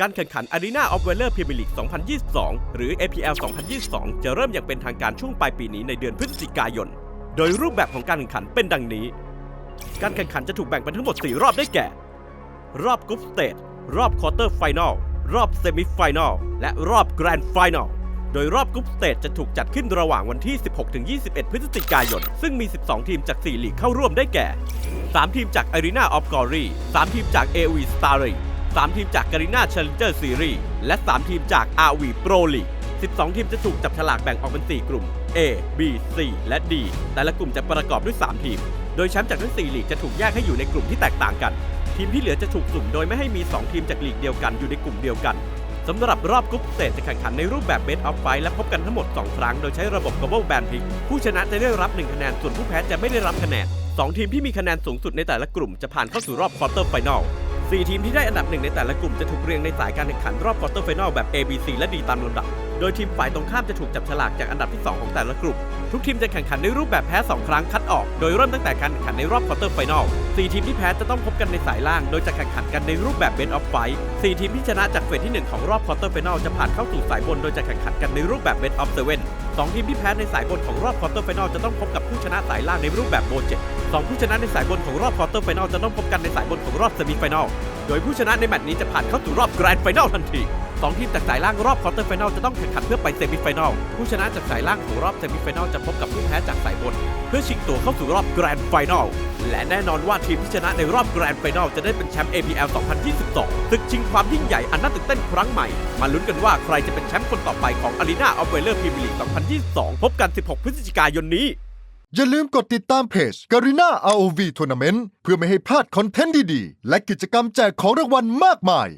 การแข่งขัน Arena of Valor Premier League 2022 หรือ APL 2022 จะเริ่มอย่างเป็นทางการช่วงปลายปีนี้ในเดือนพฤศจิกายน โดยรูปแบบของการแข่งขันเป็นดังนี้ การแข่งขันจะถูกแบ่งเป็นทั้งหมด 4 รอบได้แก่ รอบกรุ๊ปสเตจรอบควอเตอร์ไฟนอลรอบเซมิไฟนอลและรอบแกรนด์ไฟนอลโดยรอบกรุ๊ปสเตจจะถูกจัดขึ้นระหว่างวันที่ 16-21 พฤศจิกายน ซึ่งมี 12 ทีมจาก 4 ลีกเข้าร่วมได้แก่ 3 ทีมจาก Arena of Glory 3 ทีมจาก AOV Star League 3 ทีมจาก Garena Challenger Series และ 3 ทีมจาก RV Pro League 12 ทีมจะถูกจับฉลากแบ่งออกเป็น 4 กลุ่ม A B C และ D แต่ละกลุ่มจะประกอบด้วย 3 ทีม โดยแชมป์จากทั้ง 4 ลีกจะถูกแยกให้อยู่ในกลุ่มที่แตกต่างกัน ทีมที่เหลือจะถูกสุ่มโดยไม่ให้มี 2 ทีมจากลีกเดียวกันอยู่ในกลุ่มเดียวกันสำหรับรอบกรุ๊ปเตจจะแข่งขันในรูปแบบ Best of Fight และพบกันทั้งหมด 2 ครั้ง โดยใช้ระบบ Global Band Pick ผู้ชนะจะได้รับ 1 คะแนน ส่วนผู้แพ้จะไม่ได้รับคะแนน 2 ทีมที่มีคะแนนสูงสุดในแต่ละกลุ่มจะผ่านเข้าสู่รอบควอเตอร์ไฟนอล 4 ทีมที่ได้อันดับหนึ่งในแต่ละกลุ่มจะถูกเรียงในสายการแข่งขันรอบควอเตอร์ไฟนอลแบบ A B C และ D ตามลำดับ โดยทีมฝ่ายตรงข้ามจะถูกจับฉลากจากอันดับที่ 2 ของแต่ละกลุ่ม ทุกทีมจะแข่งขันในรูปแบบแพ้ 2 ครั้งคัดออก โดยเริ่มตั้งแต่การแข่งขันในรอบควอเตอร์ไฟนอล4ทีมที่แพ้จะต้องพบกันในสายล่าง โดยจะแข่งขันกันในรูปแบบ Best of Fight 4ทีมที่ชนะจากเฟสที่ 1 ของรอบควอเตอร์ไฟนอลจะผ่านเข้าสู่สายบน โดยจะแข่งขันกันในรูปแบบ Best of Seven สองทีมที่แพ้ในสายบนของรอบควอเตอร์ไฟนอลจะต้องพบกับผู้ชนะสายล่างในรูปแบบโบเจ็สองผู้ชนะในสายบนของรอบควอเตอร์ไฟนอลจะต้องพบกันในสายบนของรอบเซมิไฟนอลโดยผู้ชนะในแมตช์นี้จะผ่านเข้าสู่รอบแกรนด์ไฟนอลทันที สองทีมจากสายล่างรอบควอเตอร์ไฟนอลจะต้องแข่งขันเพื่อไปเซมิไฟนอลผู้ชนะจากสายล่างของรอบเซมิไฟนอลจะพบกับผู้แพ้จากสายบน เพื่อชิงตัวเข้าสู่รอบแกรนด์ไฟนอลและแน่นอนว่าทีมที่ชนะในรอบแกรนด์ไฟนอลจะได้เป็นแชมป์ APL 2022ศึกชิงความยิ่งใหญ่อันน่าตื่นเต้นครั้งใหม่ มาลุ้นกันว่าใครจะเป็นแชมป์คนต่อไปของ Arena of Valor Premier League 2022 พบกัน 16 พฤศจิกายนนี้อย่าลืมกดติดตามเพจ Garena ROV Tournament เพื่อไม่ให้พลาดคอนเทนต์ดีๆ และกิจกรรมแจกของรางวัลมากมาย